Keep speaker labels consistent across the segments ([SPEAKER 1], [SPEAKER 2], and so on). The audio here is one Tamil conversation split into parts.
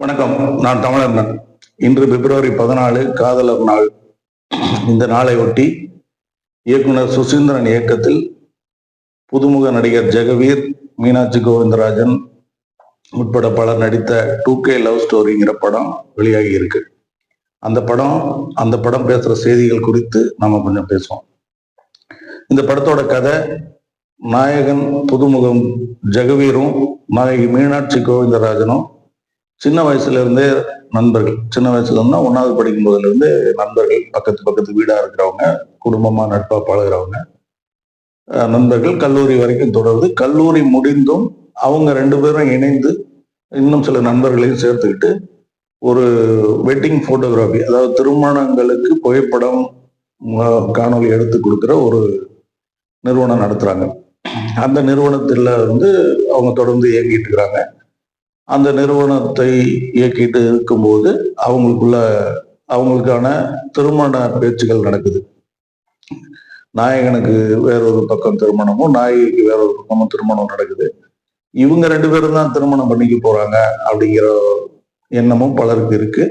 [SPEAKER 1] வணக்கம். நான் தமிழன் இன்று பிப்ரவரி பதினாலு காதலர் நாள். இந்த நாளை ஒட்டி இயக்குனர் சுசீந்திரன் இயக்கத்தில் புதுமுக நடிகர் ஜெகவீர் மீனாட்சி கோவிந்தராஜன் உட்பட பலர் நடித்த டூ கே லவ் ஸ்டோரிங்கிற படம் வெளியாகி இருக்கு. அந்த படம் அந்த படம் பேசுற செய்திகள் குறித்து நம்ம கொஞ்சம் பேசுவோம். இந்த படத்தோட கதை நாயகன் புதுமுகம் ஜெகவீரும் நாயகி மீனாட்சி கோவிந்தராஜனும் சின்ன வயசுல இருந்தே நண்பர்கள். சின்ன வயசுல இருந்தா ஒன்னாவது படிக்கும் போதுல இருந்து நண்பர்கள் பக்கத்து பக்கத்து வீடா இருக்கிறவங்க குடும்பமா நட்பா பழகிறவங்க. நண்பர்கள் கல்லூரி வரைக்கும் தொடருது கல்லூரி முடிந்தும் அவங்க ரெண்டு பேரும் இணைந்து இன்னும் சில நண்பர்களையும் சேர்த்துக்கிட்டு ஒரு வெட்டிங் போட்டோகிராஃபி அதாவது திருமணங்களுக்கு புகைப்படம் காணொலி காணொளி எடுத்து கொடுக்குற ஒரு நிறுவனம் நடத்துறாங்க. அந்த நிறுவனத்தில் வந்து அவங்க தொடர்ந்து இயங்கிட்டு இருக்கிறாங்க. அந்த நிறுவனத்தை இயக்கிட்டு இருக்கும்போது அவங்களுக்குள்ள அவங்களுக்கான திருமண பேச்சுகள் நடக்குது. நாயகனுக்கு வேறொரு பக்கம் திருமணமும் நாயகிக்கு வேறொரு பக்கமும் திருமணம் நடக்குது. இவங்க ரெண்டு பேரும் தான் திருமணம் பண்ணிக்க போறாங்க அப்படிங்கிற எண்ணமும் பலருக்கு இருக்கு.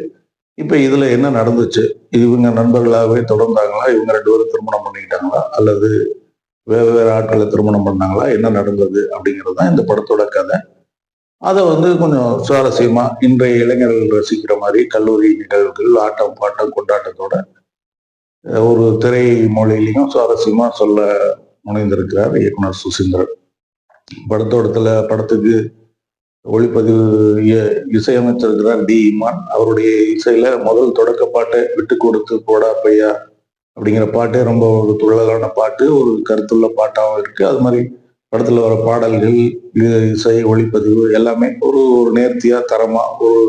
[SPEAKER 1] இப்ப இதுல என்ன நடந்துச்சு? இவங்க நண்பர்களாகவே தொடர்ந்தாங்களா? இவங்க ரெண்டு பேரும் திருமணம் பண்ணிக்கிட்டாங்களா? அல்லது வேறு வேறு ஆட்களை திருமணம் பண்ணாங்களா? என்ன நடந்தது அப்படிங்கிறது தான் இந்த படத்தோட கதை. அதை வந்து கொஞ்சம் சுவாரஸ்யமா இன்றைய இளைஞர்கள் ரசிக்கிற மாதிரி கல்லூரி நிகழ்வுகள் ஆட்டம் பாட்டம் கொண்டாட்டத்தோட ஒரு திரை மொழியிலையும் சுவாரஸ்யமா சொல்ல முனைந்திருக்கிறார் இயக்குனர் சுசீந்திரன். படத்தோடத்துல படத்துக்கு ஒளிப்பதிவு இ- இசையமைச்சிருக்கிறார் டி. இமான். அவருடைய இசையில முதல் தொடக்க பாட்டை விட்டு கொடுத்து போடா பையா அப்படிங்கிற பாட்டே ரொம்ப ஒரு துள்ளலான பாட்டு ஒரு கருத்துள்ள பாட்டாகவும் இருக்கு. அது மாதிரி படத்துல வர பாடல்கள் இ- இசை ஒளிப்பதிவு எல்லாமே ஒரு ஒரு நேர்த்தியா தரமா ஒரு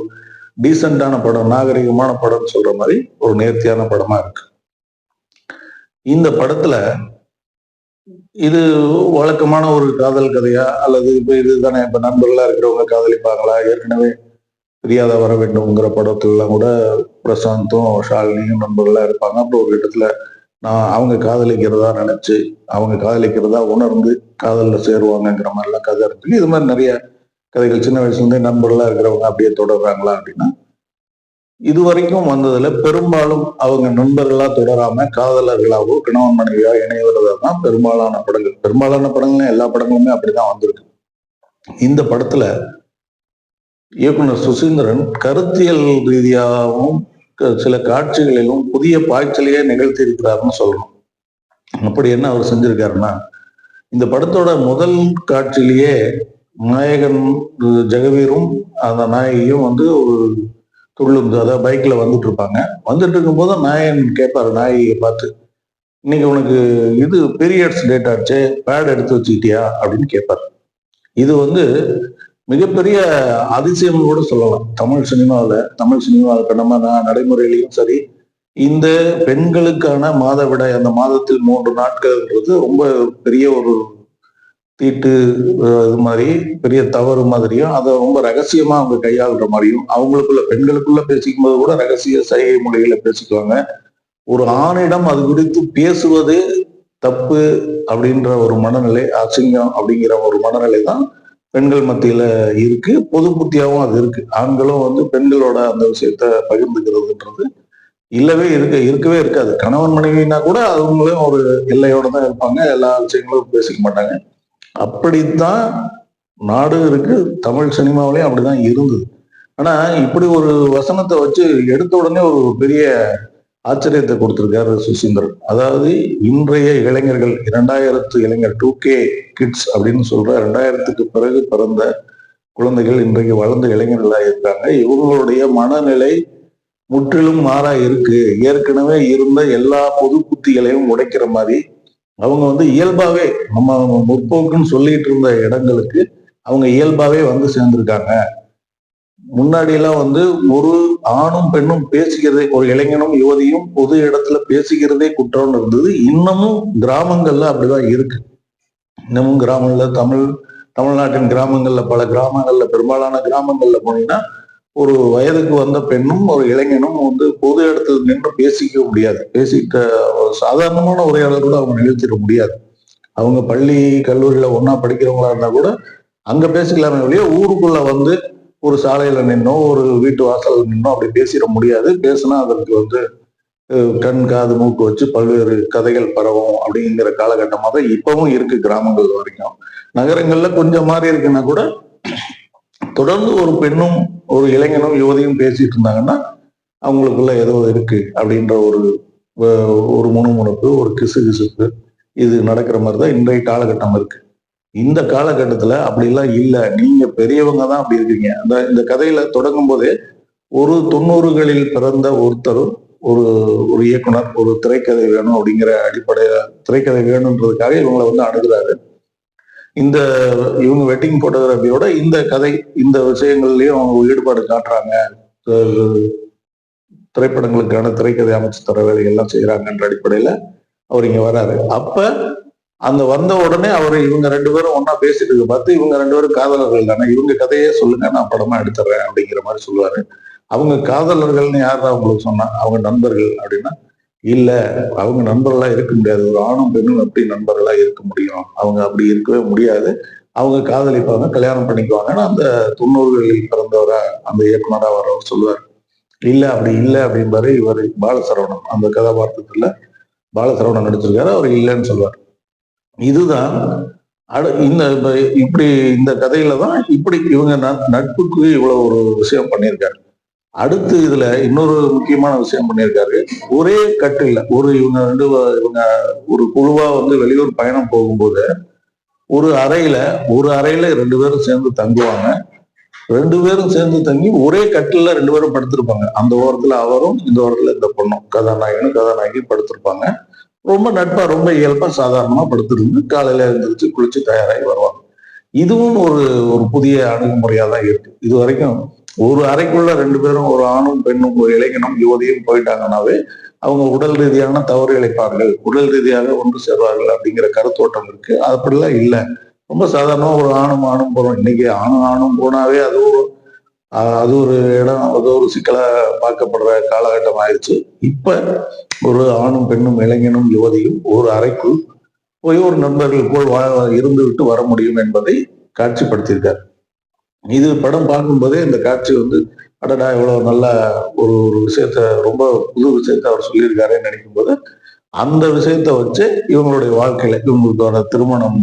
[SPEAKER 1] டீசெண்டான படம் நாகரிகமான படம்னு சொல்ற மாதிரி ஒரு நேர்த்தியான படமா இருக்கு. இந்த படத்துல இது வழக்கமான ஒரு காதல் கதையா அல்லது இப்போ இதுதானே இப்ப நண்பர்களா இருக்கிறவங்க காதலிப்பாங்களா? ஏற்கனவே தெரியாத வர வேண்டும்ங்கிற படத்துலலாம் கூட பிரசாந்தும் ஷாலினியும் நண்பர்களா இருப்பாங்க. அப்புறம் ஒரு இடத்துல நான் அவங்க காதலிக்கிறதா நினைச்சு அவங்க காதலிக்கிறதா உணர்ந்து காதலில் சேருவாங்கங்கிற மாதிரிலாம் கதை இருக்கு இது மாதிரி நிறைய கதைகள் சின்ன வயசுல இருந்தே நண்பர்களா இருக்கிறவங்க அப்படியே தொடர்றாங்களா அப்படின்னா இது வரைக்கும் வந்ததுல பெரும்பாலும் அவங்க நண்பர்களா தொடராம காதலர்களாவோ கணவன் மனைவியா இணைவதாக தான் பெரும்பாலான படங்கள். பெரும்பாலான படங்களும் எல்லா படங்களுமே அப்படிதான் வந்திருக்கு. இந்த படத்துல இயக்குனர் சுசீந்திரன் கருத்தியல் ரீதியாகவும் சில காட்சிகளிலும் புதிய பாய்ச்சலையே நிகழ்த்தி இருக்கிறாருன்னு சொல்லணும் அப்படி என்ன அவர் செஞ்சிருக்காருன்னா இந்த படத்தோட முதல் காட்சியிலேயே நாயகன் ஜெகவீரும் அந்த நாயகியும் வந்து ஒரு துள்ளுந்து அதாவது பைக்ல வந்துட்டு இருப்பாங்க வந்துட்டு இருக்கும்போது நாயகன் கேட்பாரு நாயகியை பார்த்து இன்னைக்கு உனக்கு இது பீரியட்ஸ் டேட் ஆச்சு பேட் எடுத்து வச்சுக்கிட்டியா? அப்படின்னு கேட்பாரு. இது வந்து மிகப்பெரிய அதிசயம் கூட சொல்லலாம். தமிழ் சினிமாவில் தமிழ் சினிமாவில் இப்போ நம்ம நடைமுறையிலையும் சரி இந்த பெண்களுக்கான மாதவிடாய் அந்த மாதத்தில் மூன்று நாட்கள்ன்றது ரொம்ப பெரிய ஒரு தீட்டு இது மாதிரி பெரிய தவறு மாதிரியும் அதை ரொம்ப ரகசியமா அவங்க கையாளுற மாதிரியும் அவங்களுக்குள்ள பெண்களுக்குள்ள பேசிக்கும் போது கூட ரகசிய சைகை மொழிகளை பேசிக்குவாங்க. ஒரு ஆணிடம் அது குறித்து பேசுவது தப்பு அப்படின்ற ஒரு மனநிலை அசிங்கம் அப்படிங்கிற ஒரு மனநிலை தான் பெண்கள் மத்தியில இருக்கு. பொது புத்தியாகவும் அது இருக்கு. ஆண்களும் வந்து பெண்களோட அந்த விஷயத்த பகிர்ந்துக்கிறதுன்றது இல்லவே இருக்க இருக்கவே இருக்காது. கணவன் மனைவினா கூட அவங்களும் ஒரு எல்லையோட தான் இருப்பாங்க. எல்லா விஷயங்களும் பேசிக்க மாட்டாங்க. அப்படித்தான் நாடு இருக்கு. தமிழ் சினிமாவிலையும் அப்படிதான் இருந்தது. ஆனா இப்படி ஒரு வசனத்தை வச்சு எடுத்த உடனே ஒரு பெரிய ஆச்சரியத்தை கொடுத்திருக்காரு சுசீந்திரன். அதாவது இன்றைய இளைஞர்கள் இரண்டாயிரத்து இளைஞர் டூ கே கிட்ஸ் அப்படின்னு சொல்ற ரெண்டாயிரத்துக்கு பிறகு பிறந்த குழந்தைகள் இன்றைக்கு வளர்ந்த இளைஞர்களாக இருக்காங்க. இவங்களுடைய மனநிலை முற்றிலும் மாறா இருக்கு. ஏற்கனவே இருந்த எல்லா பொது புத்திகளையும் உடைக்கிற மாதிரி அவங்க வந்து இயல்பாவே நம்ம முற்போக்குன்னு சொல்லிட்டு இருந்த இடங்களுக்கு அவங்க இயல்பாவே வந்து சேர்ந்திருக்காங்க. முன்னாடி எல்லாம் வந்து ஒரு ஆணும் பெண்ணும் பேசிக்கிறதே ஒரு இளைஞனும் யுவதியும் பொது இடத்துல பேசிக்கிறதே குற்றம்னு இருந்தது. இன்னமும் கிராமங்கள்ல அப்படிதான் இருக்கு. இன்னமும் கிராமங்கள்ல தமிழ் தமிழ்நாட்டின் கிராமங்கள்ல பல கிராமங்கள்ல பெரும்பாலான கிராமங்கள்ல போனீங்கன்னா ஒரு வயதுக்கு வந்த பெண்ணும் ஒரு இளைஞனும் வந்து பொது இடத்துல நின்று பேசிக்க முடியாது. பேசிக்க சாதாரணமான உரையாடல் கூட அவங்க நிகழ்த்திட முடியாது. அவங்க பள்ளி கல்லூரியில ஒன்னா படிக்கிறவங்களா இருந்தா கூட அங்க பேசிக்கலாமே ஒழிய ஊருக்குள்ள வந்து ஒரு சாலையில நின்னோ ஒரு வீட்டு வாசல்ல நின்னோ அப்படி பேசிட முடியாது. பேசினா அதற்கு வந்து கண் காது மூக்கு வச்சு பல்வேறு கதைகள் பரவும் அப்படிங்கிற காலகட்டமாக தான் இப்பவும் இருக்கு கிராமங்கள் வரைக்கும். நகரங்கள்ல கொஞ்சம் மாறி இருக்குன்னா கூட தொடர்ந்து ஒரு பெண்ணும் ஒரு இளைஞனும் யுவதியும் பேசிட்டு இருந்தாங்கன்னா அவங்களுக்குள்ள ஏதோ இருக்கு அப்படின்ற ஒரு ஒரு முணுமுணுப்பு ஒரு கிசு கிசுப்பு இது நடக்கிற மாதிரி தான் இன்றைய காலகட்டம் இருக்கு. இந்த காலகட்டத்துல அப்படிலாம் இல்லை. நீங்க பெரியவங்க தான் அப்படி இருக்கீங்க. அந்த இந்த கதையில தொடங்கும் போதே ஒரு தொண்ணூறுகளில் பிறந்த ஒருத்தர் ஒரு ஒரு இயக்குனர் ஒரு திரைக்கதை வேணும் அப்படிங்கிற அடிப்படையில திரைக்கதை வேணுன்றதுக்காக இவங்களை வந்து அணுகிறாரு. இந்த இவங்க வெட்டிங் போட்டோகிராஃபியோட இந்த கதை இந்த விஷயங்கள்லயும் அவங்க ஈடுபாடு காட்டுறாங்க. திரைப்படங்களுக்கான திரைக்கதை அமைச்சு தர வேலைகள்லாம் செய்யறாங்கன்ற அடிப்படையில அவர் இங்க வராரு. அப்ப அந்த வந்த உடனே அவர் இவங்க ரெண்டு பேரும் ஒன்னா பேசிட்டு இருக்க பார்த்து இவங்க ரெண்டு பேரும் காதலர்கள் தானே? இவங்க கதையே சொல்லுங்க நான் படமா எடுத்துறேன் அப்படிங்கிற மாதிரி சொல்லுவாரு. அவங்க காதலர்கள்னு யார் அவங்களுக்கு சொன்னா? அவங்க நண்பர்கள் அப்படின்னா இல்ல அவங்க நண்பர்களா இருக்க முடியாது. ஒரு ஆணும் பெண்ணும் எப்படி நண்பர்களா இருக்க முடியும்? அவங்க அப்படி இருக்கவே முடியாது. அவங்க காதலிப்பாங்க கல்யாணம் பண்ணிக்குவாங்கன்னு அந்த தொண்ணூறுகளில் பிறந்தவரா அந்த இயக்குனரா வரவர் சொல்லுவார் இல்ல அப்படி இல்லை அப்படின்பாரு இவர் பாலசரவணன். அந்த கதாபாத்திரத்துல பாலசரவணன் நடிச்சிருக்காரு அவர் இல்லைன்னு சொல்லுவார். இதுதான் அடு இந்த இப்படி இந்த கதையில தான் இப்படி இவங்க நட்புக்கு இவ்வளவு ஒரு விஷயம் பண்ணியிருக்காரு. அடுத்து இதுல இன்னொரு முக்கியமான விஷயம் பண்ணியிருக்காரு. ஒரே கட்டில் ஒரு இவங்க ரெண்டு இவங்க ஒரு குழுவா வந்து வெளியூர் பயணம் போகும்போது ஒரு அறையில ஒரு அறையில ரெண்டு பேரும் சேர்ந்து தங்குவாங்க. ரெண்டு பேரும் சேர்ந்து தங்கி ஒரே கட்டில ரெண்டு பேரும் படுத்திருப்பாங்க. அந்த ஓரத்துல அவரும் இந்த ஓரத்துல இந்த பொண்ணும். கதாநாயகனும் கதாநாயகி படுத்திருப்பாங்க. ரொம்ப நட்பா ரொம்ப இயல்பா சாதாரணமா படுத்துருந்து காலையில எழுந்திரிச்சு குளிச்சு தயாராகி வருவாங்க. இதுவும் ஒரு ஒரு புதிய அணுகுமுறையா தான் இருக்கு. இது வரைக்கும் ஒரு அறைக்குள்ள ரெண்டு பேரும் ஒரு ஆணும் பெண்ணும் ஒரு இளைஞனும் யுவதியும் போயிட்டாங்கன்னாவே அவங்க உடல் ரீதியான தவறு இழைப்பார்கள். உடல் ரீதியாக ஒன்று சேர்வார்கள் அப்படிங்கிற கருத்தோட்டம் இருக்கு. அப்படிலாம் இல்லை. ரொம்ப சாதாரணமா ஒரு ஆணும் ஆணும் போறோம். இன்னைக்கு ஆணும் ஆணும் போனாவே அது ஒரு அது ஒரு இடம் அது ஒரு சிக்கலாக பார்க்கப்படுற காலகட்டம் ஆயிடுச்சு இப்ப ஒரு ஆணும் பெண்ணும் இளைஞனும் யுவதியும் ஒரு அறைக்குள் போய் ஒரு நண்பர்கள் போல் வா இருந்து விட்டு வர முடியும் என்பதை காட்சிப்படுத்தியிருக்கார். இது படம் பார்க்கும்போதே இந்த காட்சி வந்து அடடா இவ்வளவு நல்ல ஒரு ஒரு விஷயத்த ரொம்ப புது விஷயத்த அவர் சொல்லியிருக்காருன்னு நினைக்கும் போது அந்த விஷயத்த வச்சு இவங்களுடைய வாழ்க்கையில இவங்களுக்கான திருமணம்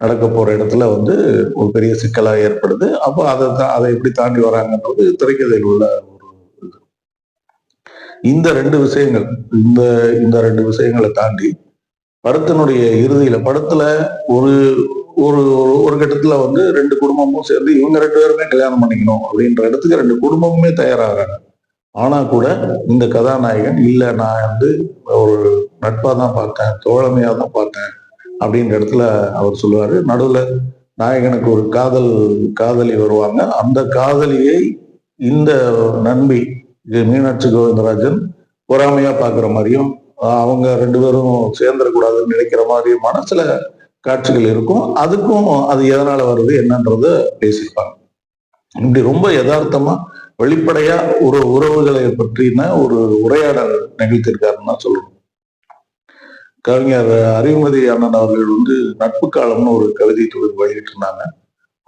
[SPEAKER 1] நடக்க போற இடத்துல வந்து ஒரு பெரிய சிக்கலாக ஏற்படுது. அப்போ அதை அதை எப்படி தாண்டி வராங்கன்றது திரைக்கதையில் உள்ள ஒரு இது. இந்த ரெண்டு விஷயங்கள் இந்த இந்த ரெண்டு விஷயங்களை தாண்டி படத்தினுடைய இறுதியில படத்துல ஒரு ஒரு ஒரு- ஒரு கட்டத்துல வந்து ரெண்டு குடும்பமும் சேர்ந்து இவங்க ரெண்டு பேருமே கல்யாணம் பண்ணிக்கணும் அப்படின்ற இடத்துக்கு ரெண்டு குடும்பமுமே தயாராகிறாங்க. ஆனா கூட இந்த கதாநாயகன் இல்ல நான் வந்து ஒரு நட்பா தான் பார்த்தேன் தோழமையா தான் பார்த்தேன் அப்படின்ற இடத்துல அவர் சொல்லுவார். நடுவில் நாயகனுக்கு ஒரு காதல் காதலி வருவாங்க. அந்த காதலியை இந்த நன்பி மீனாட்சி கோவிந்தராஜன் பொறாமையா பார்க்குற மாதிரியும் அவங்க ரெண்டு பேரும் சேர்ந்துடக்கூடாதுன்னு நினைக்கிற மாதிரியுமான சில காட்சிகள் இருக்கும். அதுக்கும் அது எதனால வருது என்னன்றத பேசிப்பாங்க இப்படி ரொம்ப யதார்த்தமா வெளிப்படையா ஒரு உறவுகளை பற்றின ஒரு உரையாடல் நிகழ்த்திருக்காருன்னு தான் சொல்லணும். கவிஞர் அறிவுமதி அண்ணன் அவர்கள் வந்து நட்பு காலம்னு ஒரு கவிதை தொகுதி வெளியிட்டிருந்தாங்க.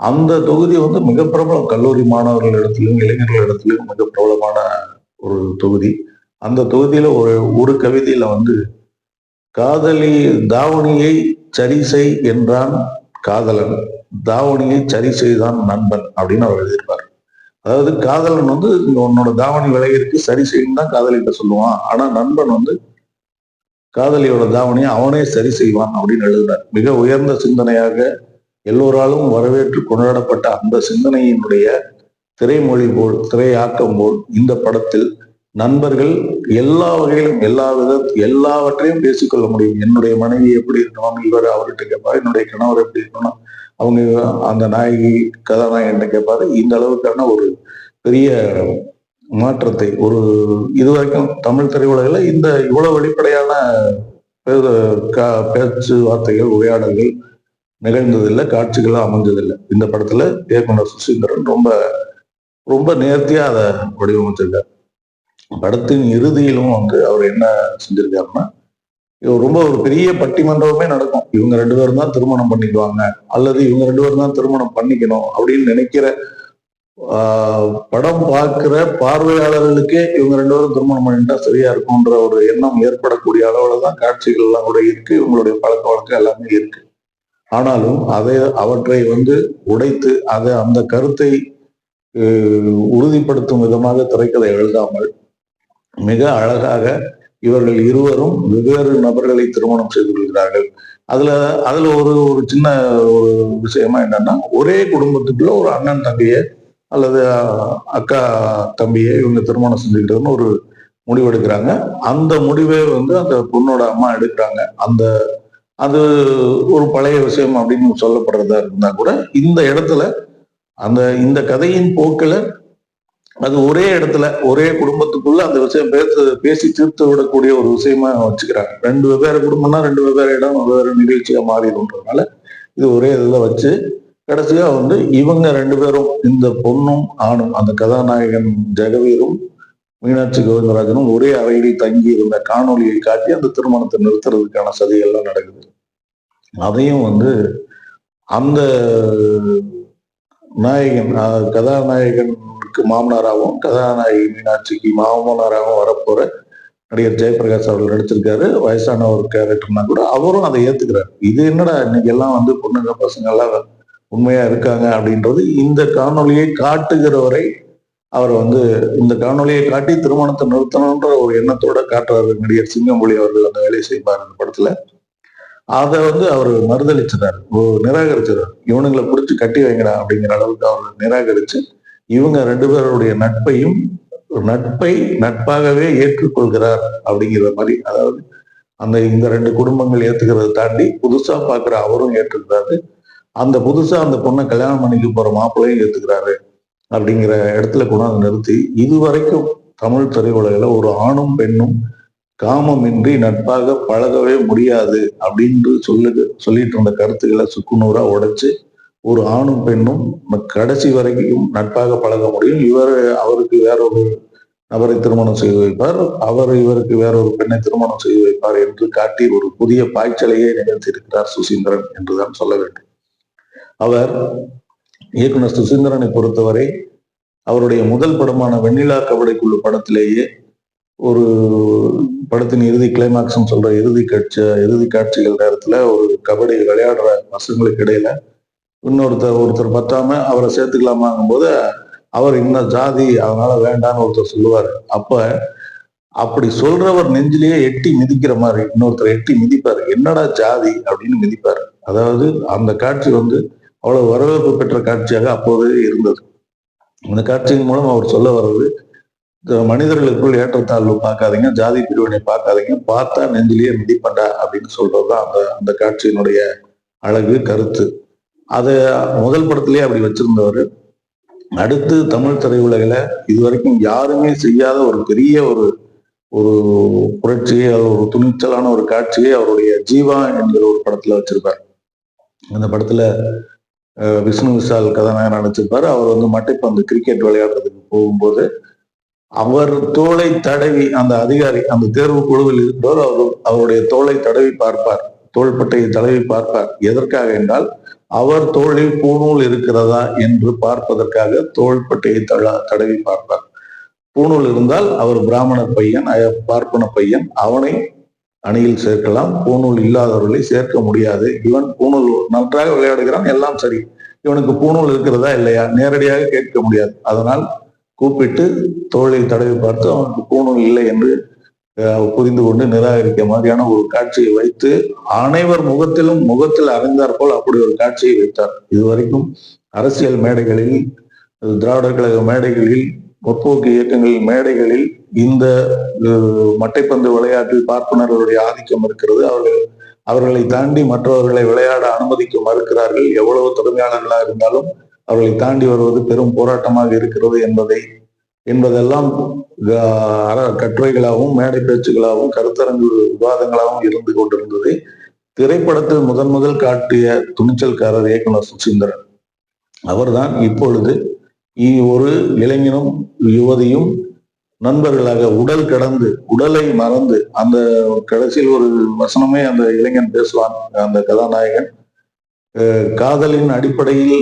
[SPEAKER 1] அந்த தொகுதி வந்து மிக பிரபலம் கல்லூரி மாணவர்கள் இடத்துலயும் இளைஞர்கள் இடத்துலயும் மிக பிரபலமான ஒரு தொகுதி. அந்த தொகுதியில ஒரு ஒரு கவிதையில வந்து காதலி தாவணியை சரி செய் என்றான் காதலன். தாவணியை சரி செய்தான் நண்பன் அப்படின்னு அவர் எழுதியிருப்பார். அதாவது காதலன் வந்து உன்னோட தாவணி விலகிற்கு சரி செய்யும் தான் காதலிட்ட சொல்லுவான். ஆனா நண்பன் வந்து காதலியோட தாவணியை அவனே சரி செய்வான் அப்படின்னு எழுதினார் மிக உயர்ந்த சிந்தனையாக எல்லோராலும் வரவேற்று கொண்டாடப்பட்ட அந்த சிந்தனையினுடைய திரைமொழி போல் திரையாக்கம் போல் இந்த படத்தில் நண்பர்கள் எல்லா வகையிலும் எல்லா வித எல்லாவற்றையும் பேசிக்கொள்ள முடியும். என்னுடைய மனைவி எப்படி இருக்கணும் இவர் அவர்கிட்ட கேட்பாரு என்னுடைய கணவர் எப்படி இருக்கணும் அவங்க அந்த நாயகி கதாநாயகன் கேட்பாரு. இந்த அளவுக்கான ஒரு பெரிய மாற்றத்தை ஒரு இதுவரைக்கும் தமிழ் திரையுலகில் இந்த இவ்வளவு வெளிப்படையான கா- பேச்சு வார்த்தைகள் உரையாடல்கள் நிகழ்ந்ததில்லை காட்சிகளும் அமைஞ்சதில்லை. இந்த படத்துல இயக்குனர் சுசீந்திரன் ரொம்ப ரொம்ப நேர்த்தியா அதை வடிவமைச்சிருக்கார். படத்தின் இறுதியிலும் வந்து அவர் என்ன செஞ்சிருக்காருன்னா இது ரொம்ப ஒரு பெரிய பட்டிமன்றமே நடக்கும். இவங்க ரெண்டு பேரும் தான் திருமணம் பண்ணிக்குவாங்க. அல்லது இவங்க ரெண்டு பேரும் தான் திருமணம் பண்ணிக்கணும் அப்படின்னு நினைக்கிற படம் பார்க்கிற பார்வையாளர்களுக்கே இவங்க ரெண்டு பேரும் திருமணம் பண்ணிட்டா சரியா இருக்கும்ன்ற ஒரு எண்ணம் ஏற்படக்கூடிய அளவுல தான் காட்சிகள் எல்லாம் கூட இருக்கு. இவங்களுடைய பழக்க வழக்கம் எல்லாமே இருக்கு. ஆனாலும் அதை அவற்றை வந்து உடைத்து அதை அந்த கருத்தை உறுதிப்படுத்தும் விதமாக திரைக்கதை எழுதாமல் மிக அழகாக இவர்கள் இருவரும் வெவ்வேறு நபர்களை திருமணம் செய்து கொள்கிறார்கள். அதுல அதுல ஒரு ஒரு சின்ன ஒரு விஷயமா என்னன்னா ஒரே குடும்பத்துக்குள்ள ஒரு அண்ணன் தங்கையை அல்லது அக்கா தம்பியை இவங்க திருமணம் செஞ்சுக்கிட்டதுன்னு ஒரு முடிவு எடுக்கிறாங்க. அந்த முடிவே வந்து அந்த பொண்ணோட அம்மா எடுக்கிறாங்க. அந்த அது ஒரு பழைய விஷயம் அப்படின்னு சொல்லப்படுறதா இருந்தா கூட இந்த இடத்துல அந்த இந்த கதையின் போக்கில் அது ஒரே இடத்துல ஒரே குடும்பத்துக்குள்ள அந்த விஷயம் பேச பேசி தீர்த்து விடக்கூடிய ஒரு விஷயமா வச்சுக்கிறாங்க. ரெண்டு வெவ்வேறு குடும்பம்னா ரெண்டு வெவ்வேறு இடம் வெவ்வேறு நிகழ்ச்சியா மாறிடுன்றதுனால இது ஒரே இதில் வச்சு கடைசியா வந்து இவங்க ரெண்டு பேரும் இந்த பொண்ணும் ஆணும் அந்த கதாநாயகன் ஜெகவீரும் மீனாட்சி கோவிந்தராஜனும் ஒரே அறையில் தங்கி இருந்த காணொளியை காட்டி அந்த திருமணத்தை நிறுத்துறதுக்கான சதிகள்லாம் நடக்குது. அதையும் வந்து அந்த நாயகன் கதாநாயகனுக்கு மாமனாராகவும் கதாநாயகி மீனாட்சிக்கு மாமனாராகவும் வரப்போற நடிகர் ஜெயபிரகாஷ் அவர்கள் நடிச்சிருக்காரு. வயசான ஒரு கேரக்டர்னா கூட அவரும் அதை ஏத்துக்கிறாரு. இது என்னடா இன்னைக்கு எல்லாம் வந்து பொண்ணுங்க பசங்க எல்லாம் உண்மையா இருக்காங்க அப்படின்றது இந்த காணொளியை காட்டுகிறவரை அவர் வந்து இந்த காணொலியை காட்டி திருமணத்தை நிறுத்தணுன்ற ஒரு எண்ணத்தோட காட்டுறாரு நடிகர் சிங்கமொழி அவர்கள் அந்த வேலையை செய்வார் அந்த படத்துல. அதை வந்து அவர் மறுதளிச்சிடார் ஓ- இவனுங்களை பிடிச்சி கட்டி வைங்கடா அப்படிங்கிற அளவுக்கு அவர் நிராகரிச்சு இவங்க ரெண்டு பேருடைய நட்பையும் நட்பை நட்பாகவே ஏற்றுக்கொள்கிறார் அப்படிங்கிற மாதிரி அதாவது அந்த இந்த ரெண்டு குடும்பங்கள் ஏத்துக்கிறத தாண்டி புதுசா பாக்குற அவரும் ஏற்றுக்கிறாரு. அந்த புதுசா அந்த பொண்ணை கல்யாணம் பண்ணிக்க போற மாப்பிள்ளையும் ஏத்துக்கிறாரு அப்படிங்கிற இடத்துல கொண்டாந்து நிறுத்தி இதுவரைக்கும் தமிழ் திரையுலகில் ஒரு ஆணும் பெண்ணும் காமமின்றி நட்பாக பழகவே முடியாது அப்படின்னு சொல்லு சொல்லிட்டு இருந்த கருத்துக்களை சுக்குநூறா உடைச்சு ஒரு ஆணும் பெண்ணும் கடைசி வரைக்கும் நட்பாக பழக முடியும். இவர் அவருக்கு வேற ஒரு நபரை திருமணம் செய்து வைப்பார். அவர் இவருக்கு வேற ஒரு பெண்ணை திருமணம் செய்து வைப்பார் என்று காட்டி ஒரு புதிய பாய்ச்சலையே நிகழ்த்தியிருக்கிறார் சுசீந்திரன் என்றுதான் சொல்ல வேண்டும். அவர் இயக்குனர் சுசீந்திரனை பொறுத்தவரை அவருடைய முதல் படமான வெண்ணிலா கபடிக்குழு படத்திலேயே ஒரு படத்தின் இறுதி கிளைமாக்ஸ் சொல்ற இறுதி காட்சி இறுதி காட்சிகள் நேரத்துல ஒரு கபடி விளையாடுற பசங்களுக்கு இடையில இன்னொருத்தர் ஒருத்தர் பத்தாம அவரை சேர்த்துக்கலாமாங்கும் போது அவர் இன்னும் ஜாதி அதனால வேண்டான்னு ஒருத்தர் சொல்லுவார். அப்ப அப்படி சொல்றவர் நெஞ்சிலேயே எட்டி மிதிக்கிற மாதிரி இன்னொருத்தர் எட்டி மிதிப்பாரு. என்னடா ஜாதி அப்படின்னு மிதிப்பாரு. அதாவது அந்த காட்சி வந்து அவ்வளவு வரவேற்பு பெற்ற காட்சியாக அப்போது இருந்தது. அந்த காட்சியின் மூலம் அவர் சொல்ல வர்றது மனிதர்களுக்குள் ஏற்றத்தாழ்வு பார்க்காதீங்க ஜாதி பிரிவினை பார்க்காதீங்க பார்த்தா நெஞ்சிலேயே மிதிப்பண்டா அப்படின்னு சொல்றதுதான் அந்த அந்த காட்சியினுடைய அழகு கருத்து. அதை முதல் படத்திலேயே அப்படி வச்சிருந்தவர். அடுத்து தமிழ் திரையுலகில இதுவரைக்கும் யாருமே செய்யாத ஒரு பெரிய ஒரு ஒரு புரட்சியை ஒரு துணிச்சலான ஒரு காட்சியை அவருடைய ஜீவா என்கிற ஒரு படத்துல வச்சிருப்பார். அந்த படத்துல விஷ்ணு விஷால் கதாநாயகன் நடிச்சிருப்பாரு. அவர் வந்து மட்டைப்பந்து கிரிக்கெட் விளையாடுறதுக்கு போகும்போது அவர் தோளை தடவி அந்த அதிகாரி அந்த தேர்வு குழுவில் இருந்தவர் அவர் அவருடைய தோளை தடவி பார்ப்பார். தோள்பட்டையை தடவி பார்ப்பார். எதற்காக என்றால் அவர் தோளில் பூணூல் இருக்கிறதா என்று பார்ப்பதற்காக தோள்பட்டையை தழ தடவி பார்ப்பார். பூணூல் இருந்தால் அவர் பிராமண பையன் பார்ப்பன பையன். அவனை அணியில் சேர்க்கலாம். பூணூல் இல்லாதவர்களை சேர்க்க முடியாது. இவன் பூணூல் நன்றாக விளையாடுகிறான். எல்லாம் சரி. இவனுக்கு பூணூல் இருக்கிறதா இல்லையா? நேரடியாக கேட்க முடியாது. அதனால் கூப்பிட்டு தோளை தடவி பார்த்து அவனுக்கு பூணூல் இல்லை என்று புரிந்து கொண்டு நிராகரிக்க மாதிரியான ஒரு காட்சியை வைத்து அனைவர் முகத்திலும் முகத்தில் அறிந்தார் போல் அப்படி ஒரு காட்சியை வைத்தார். இதுவரைக்கும் அரசியல் மேடைகளில் திராவிடர் கழக மேடைகளில் முற்போக்கு இயக்கங்களின் மேடைகளில் இந்த மட்டைப்பந்து விளையாட்டில் பார்ப்பனர்களுடைய ஆதிக்கம் இருக்கிறது. அவர்கள் அவர்களை தாண்டி மற்றவர்களை விளையாட அனுமதிக்க மறுக்கிறார்கள். எவ்வளவு திறமையாளர்களாக இருந்தாலும் அவர்களை தாண்டி வருவது பெரும் போராட்டமாக இருக்கிறது என்பதை என்பதெல்லாம் அற- கட்டுரைகளாகவும் மேடை பேச்சுகளாகவும் கருத்தரங்கு விவாதங்களாகவும் இருந்து கொண்டிருந்தது. திரைப்படத்தில் முதன் முதல் காட்டிய துணிச்சல்காரர் இயக்குனர் சுசீந்திரன். அவர்தான் இப்பொழுது இ- ஒரு இளைஞனும் யுவதியும் நண்பர்களாக உடல் கடந்து உடலை மறந்து அந்த கடைசியில் ஒரு வசனமே அந்த இளைஞன் பேசுவான் அந்த கதாநாயகன். அஹ், காதலின் அடிப்படையில்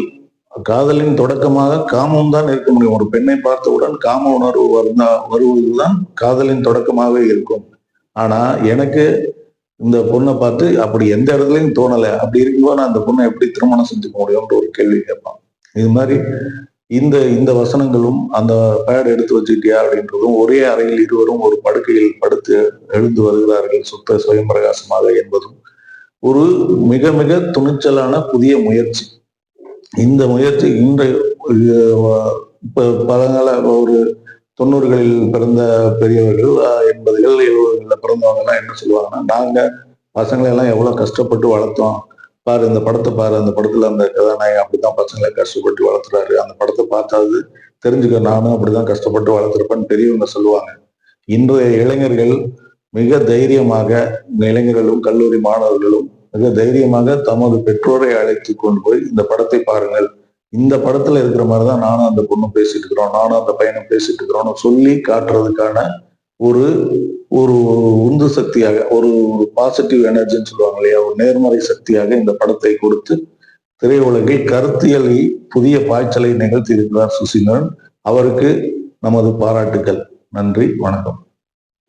[SPEAKER 1] காதலின் தொடக்கமாக காமம் தான் இருக்க முடியும். ஒரு பெண்ணை பார்த்தவுடன் காம உணர்வு வருந்தா வருவதுதான் காதலின் தொடக்கமாகவே இருக்கும். ஆனா எனக்கு இந்த பொண்ணை பார்த்து அப்படி எந்த இடத்துலயும் தோணலை. அப்படி இருக்கும்போது நான் அந்த பொண்ணை எப்படி திருமணம் செஞ்சுக்க முடியும்ன்ற ஒரு கேள்வி கேட்பான். இது மாதிரி இந்த இந்த வசனங்களும் அந்த பேட் எடுத்து வச்சுக்கிட்டியா அப்படின்றதும் ஒரே அறையில் இருவரும் ஒரு படுக்கையில் படுத்து எழுந்து வருகிறார்கள் சுத்த சுயம் பிரகாசமாக என்பதும் ஒரு மிக மிக துணிச்சலான புதிய முயற்சி. இந்த முயற்சி இன்றைய பழங்கால ஒரு தொண்ணூறுகளில் பிறந்த பெரியவர்கள் எண்பதுகள் எழுபதுகளில் பிறந்தவங்க எல்லாம் என்ன சொல்லுவாங்கன்னா நாங்க பசங்களை எல்லாம் எவ்வளவு கஷ்டப்பட்டு வளர்த்தோம். பாரு இந்த படத்தை பாரு அந்த படத்துல அந்த கதாநாயகன் அப்படிதான் பசங்களை கஷ்டப்பட்டு வளர்த்துறாரு. அந்த படத்தை பார்த்தாது தெரிஞ்சுக்க நானும் அப்படிதான் கஷ்டப்பட்டு வளர்த்துருப்பேன்னு பெரியவங்க சொல்லுவாங்க. இன்றைய இளைஞர்கள் மிக தைரியமாக இளைஞர்களும் கல்லூரி மாணவர்களும் மிக தைரியமாக தமது பெற்றோரை அழைத்து கொண்டு போய் இந்த படத்தை பாருங்கள். இந்த படத்துல இருக்கிற மாதிரிதான் நானும் அந்த பொண்ணும் பேசிட்டு இருக்கிறோம் நானும் அந்த பையனும் பேசிட்டு இருக்கிறோம்னு சொல்லி காட்டுறதுக்கான ஒரு ஒரு உந்து சக்தியாக ஒரு ஒரு பாசிட்டிவ் எனர்ஜின்னு சொல்லுவாங்க இல்லையா? ஒரு நேர்மறை சக்தியாக இந்த படத்தை கொடுத்து திரையுலகில் கருத்தியலை புதிய பாய்ச்சலை நிகழ்த்தி இருக்கிறார் சுசீந்திரன் அவருக்கு நமது பாராட்டுக்கள். நன்றி வணக்கம்.